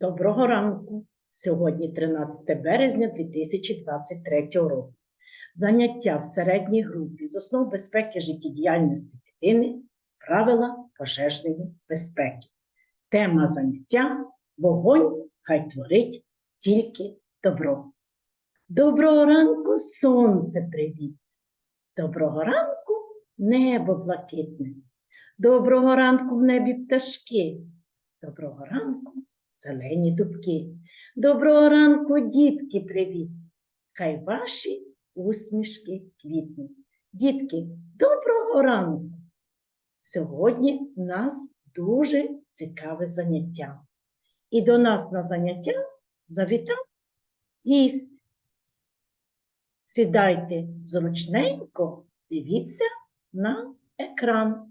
Доброго ранку! Сьогодні 13 березня 2023 року. Заняття в середній групі з основ безпеки життєдіяльності дитини, правила пожежної безпеки. Тема заняття Вогонь хай творить тільки добро. Доброго ранку, сонце привіт! Доброго ранку, небо блакитне. Доброго ранку в небі пташки. Доброго ранку, зелені дубки. Доброго ранку, дітки, привіт! Хай ваші усмішки квітнуть. Дітки, доброго ранку! Сьогодні у нас дуже цікаве заняття. І до нас на заняття завітав гість. Сідайте зручненько, дивіться на екран.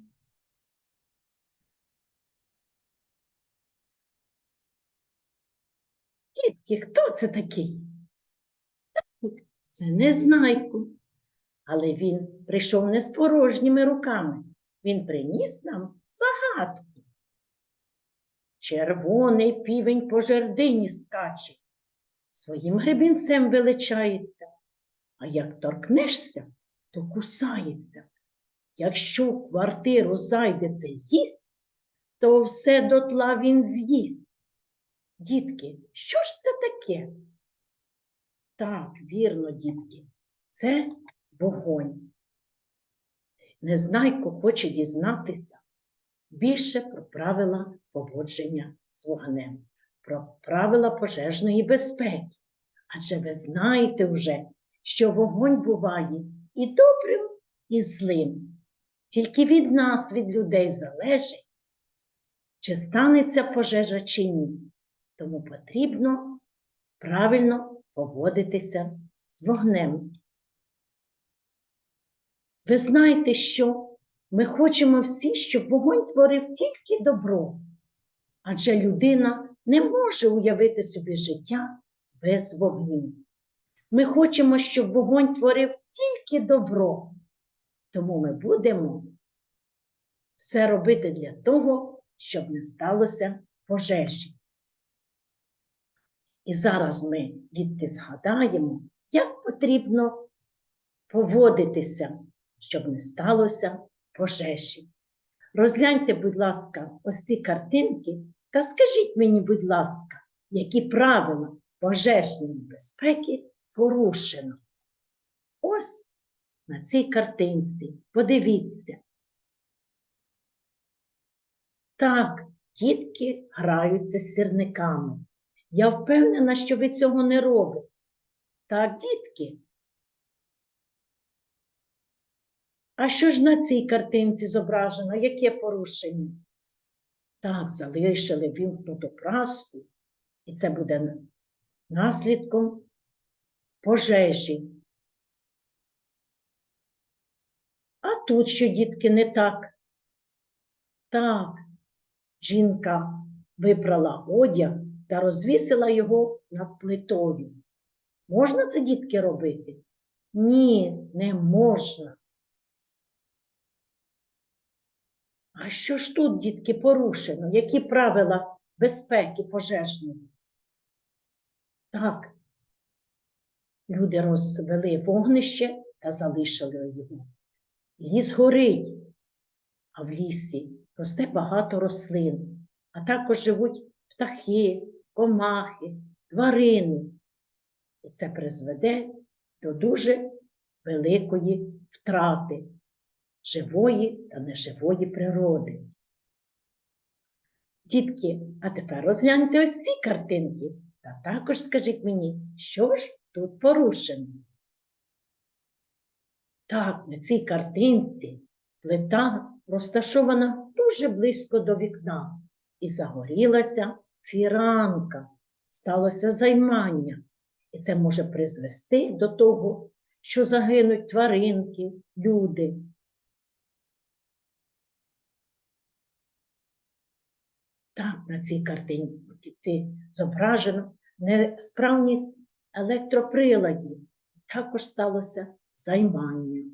Дітки, хто це такий? Так, це Незнайко. Але він прийшов не з порожніми руками. Він приніс нам загадку. Червоний півень по жердині скаче, своїм гребінцем величається, а як торкнешся, то кусається. Якщо в квартиру зайде цей гість, то все дотла він з'їсть. Дітки, що ж це таке? Так, вірно, дітки, це вогонь. Незнайко хоче дізнатися більше про правила поводження з вогнем, про правила пожежної безпеки. Адже ви знаєте вже, що вогонь буває і добрим, і злим. Тільки від нас, від людей, залежить, чи станеться пожежа чи ні. Тому потрібно правильно поводитися з вогнем. Ви знаєте, що ми хочемо всі, щоб вогонь творив тільки добро, адже людина не може уявити собі життя без вогню. Ми хочемо, щоб вогонь творив тільки добро, тому ми будемо все робити для того, щоб не сталося пожежі. І зараз ми, дітки, згадаємо, як потрібно поводитися, щоб не сталося пожежі. Розгляньте, будь ласка, ось ці картинки та скажіть мені, будь ласка, які правила пожежної безпеки порушено. Ось на цій картинці. Подивіться. Так, дітки граються з сірниками. Я впевнена, що ви цього не робите. Так, дітки. А що ж на цій картинці зображено? Яке порушення? Так, залишили вімкнуту праску, і це буде наслідком пожежі. А тут що, дітки, не так? Так, жінка випрала одяг та розвісила його над плитою. Можна це, дітки, робити? Ні, не можна. А що ж тут, дітки, порушено? Які правила безпеки пожежної? Так, люди розвели вогнище та залишили його. Ліс горить, а в лісі росте багато рослин, а також живуть птахи, комахи, тварини. І це призведе до дуже великої втрати живої та неживої природи. Дітки, а тепер розгляньте ось ці картинки та також скажіть мені, що ж тут порушено. Так, на цій картинці плита розташована дуже близько до вікна і загорілася фіранка, сталося займання, і це може призвести до того, що загинуть тваринки, люди. Так, на цій картинці зображено несправність електроприладів. Також сталося займання.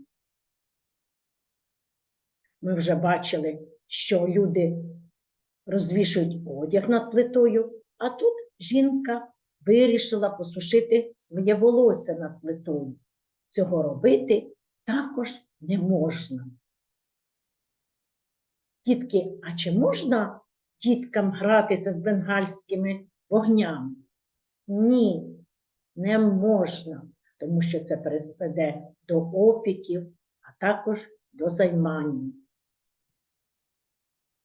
Ми вже бачили, що люди розвішують одяг над плитою, а тут жінка вирішила посушити своє волосся над плитою. Цього робити також не можна. Дітки, а чи можна діткам гратися з бенгальськими вогнями? Ні, не можна, тому що це призведе до опіків, а також до займання.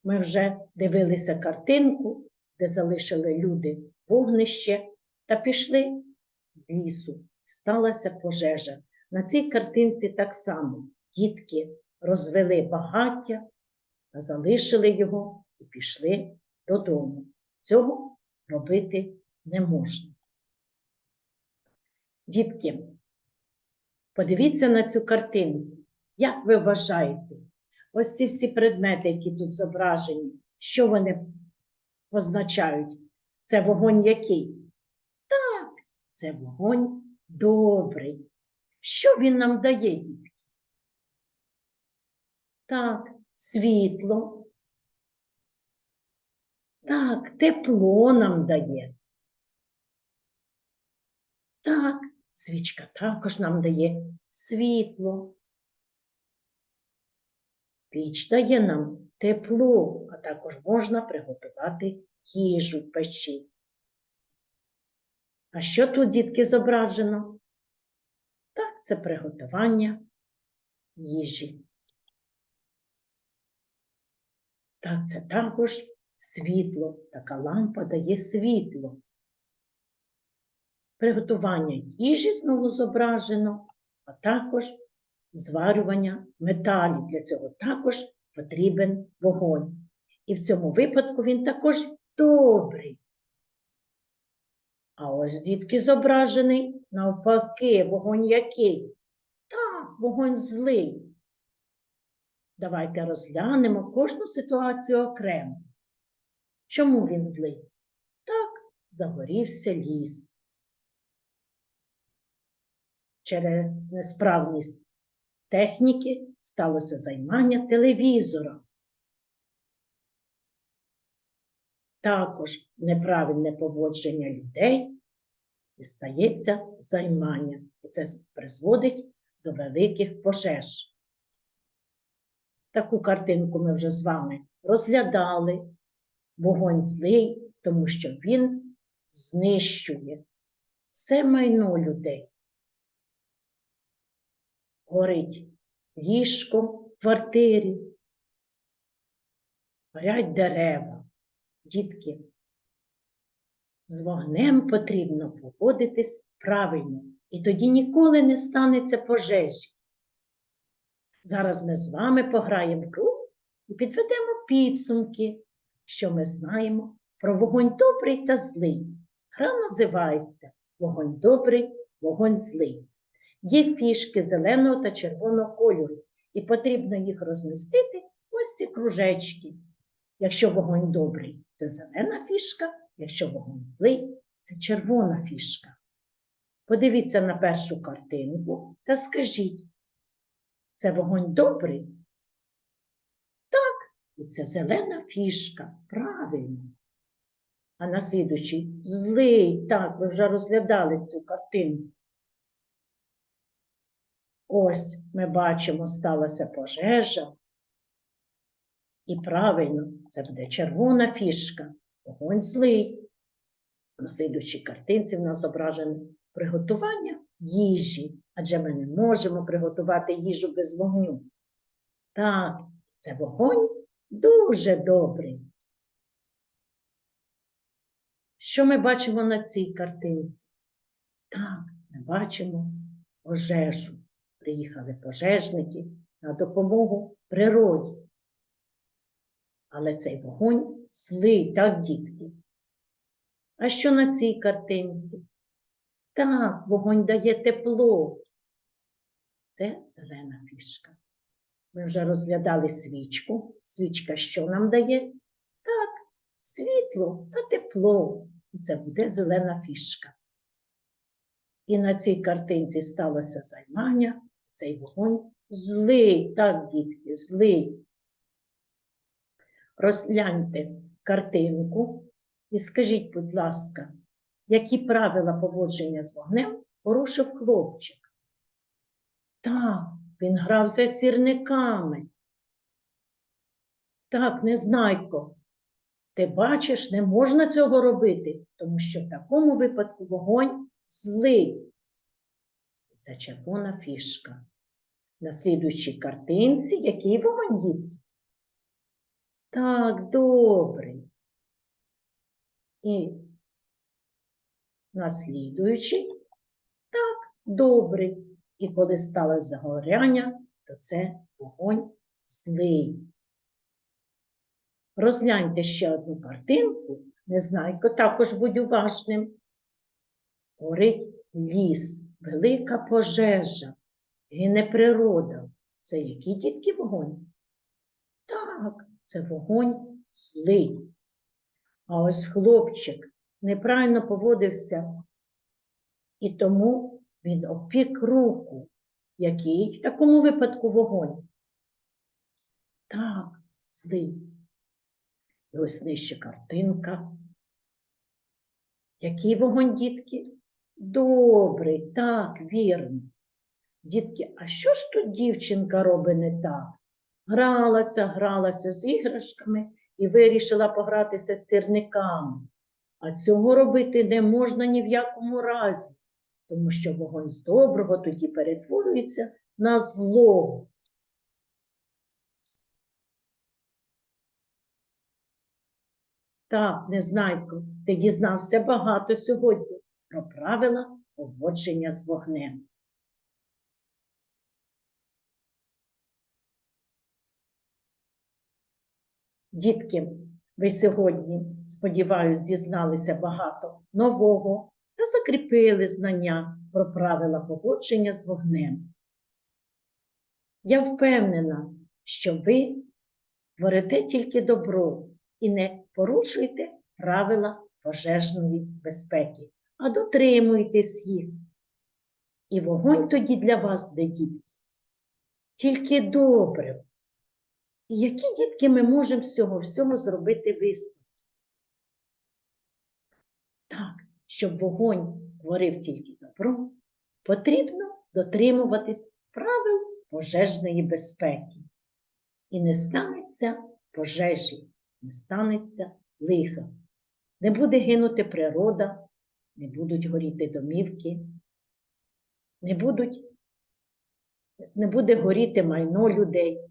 Ми вже дивилися картинку, де залишили люди вогнище та пішли з лісу. Сталася пожежа. На цій картинці так само дітки розвели багаття та залишили його і пішли додому. Цього робити не можна. Дітки, подивіться на цю картинку. Як ви вважаєте, ось ці всі предмети, які тут зображені, що вони позначають? Це вогонь який? Так, це вогонь добрий. Що він нам дає, дітки? Так, світло. Так, тепло нам дає. Так, свічка також нам дає світло. Піч дає нам тепло, а також можна приготувати їжу в печі. А що тут, дітки, зображено? Так, це приготування їжі. Так, це також світло. Така лампа дає світло. Приготування їжі знову зображено, а також зварювання металів. Для цього також потрібен вогонь. І в цьому випадку він також добрий. А ось дітки зображений навпаки, вогонь який? Так, вогонь злий. Давайте розглянемо кожну ситуацію окремо. Чому він злий? Так, загорівся ліс. Через несправність техніки сталося займання телевізора. Також неправильне поводження людей і стається займання. І це призводить до великих пожеж. Таку картинку ми вже з вами розглядали. Вогонь злий, тому що він знищує все майно людей. Горить ліжко в квартирі, горять дерева, дітки. З вогнем потрібно поводитись правильно, і тоді ніколи не станеться пожежі. Зараз ми з вами пограємо в гру і підведемо підсумки, що ми знаємо про вогонь добрий та злий. Гра називається Вогонь добрий, вогонь злий. Є фішки зеленого та червоного кольору, і потрібно їх розмістити ось ці кружечки. Якщо вогонь добрий, це зелена фішка, якщо вогонь злий, це червона фішка. Подивіться на першу картинку та скажіть, це вогонь добрий? Так, і це зелена фішка, правильно. А на слідучий злий, так, ви вже розглядали цю картинку. Ось ми бачимо, сталася пожежа. І правильно, це буде червона фішка, вогонь злий. На слідучій картинці в нас зображене приготування їжі, адже ми не можемо приготувати їжу без вогню. Так, це вогонь дуже добрий. Що ми бачимо на цій картинці? Так, ми бачимо пожежу. Приїхали пожежники на допомогу природі. Але цей вогонь злий, так, дітки. А що на цій картинці? Так, вогонь дає тепло. Це зелена фішка. Ми вже розглядали свічку. Свічка що нам дає? Так, світло та тепло. І це буде зелена фішка. І на цій картинці сталося займання. Цей вогонь злий, так, дітки, злий. Розгляньте картинку і скажіть, будь ласка, які правила поводження з вогнем порушив хлопчик? Так, він грався сірниками. Так, незнайко. Ти бачиш, не можна цього робити, тому що в такому випадку вогонь злий. Це червона фішка. На слідуючій картинці який вогонь, дітки? Так, добрий. І наслідуючий, так, добрий. І коли сталося загоряння, то це вогонь злий. Розгляньте ще одну картинку. Незнайко, також будь уважним. Горить ліс, велика пожежа, гине природа. Це який дітки вогонь? Так, це вогонь злий. А ось хлопчик неправильно поводився, і тому він опік руку. Який в такому випадку вогонь? Так, злий. І ось нижче картинка. Який вогонь, дітки? Добрий, так, вірно. Дітки, а що ж тут дівчинка робить не так? Гралася, гралася з іграшками і вирішила погратися з сірниками. А цього робити не можна ні в якому разі, тому що вогонь з доброго тоді перетворюється на злого. Так, Незнайко, ти дізнався багато сьогодні про правила поводження з вогнем. Дітки, ви сьогодні, сподіваюсь, дізналися багато нового та закріпили знання про правила поводження з вогнем. Я впевнена, що ви творите тільки добро і не порушуйте правила пожежної безпеки, а дотримуйтесь їх. І вогонь тоді для вас, де дітки, тільки добре. І які дітки ми можемо з цього всього зробити висновки? Так, щоб вогонь творив тільки добро, потрібно дотримуватись правил пожежної безпеки. І не станеться пожежі, не станеться лиха. Не буде гинути природа, не будуть горіти домівки, не, будуть, не буде горіти майно людей.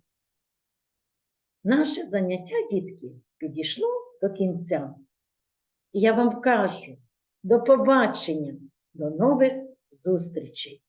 Наше заняття, дітки, підійшло до кінця. І я вам кажу до побачення, до нових зустрічей!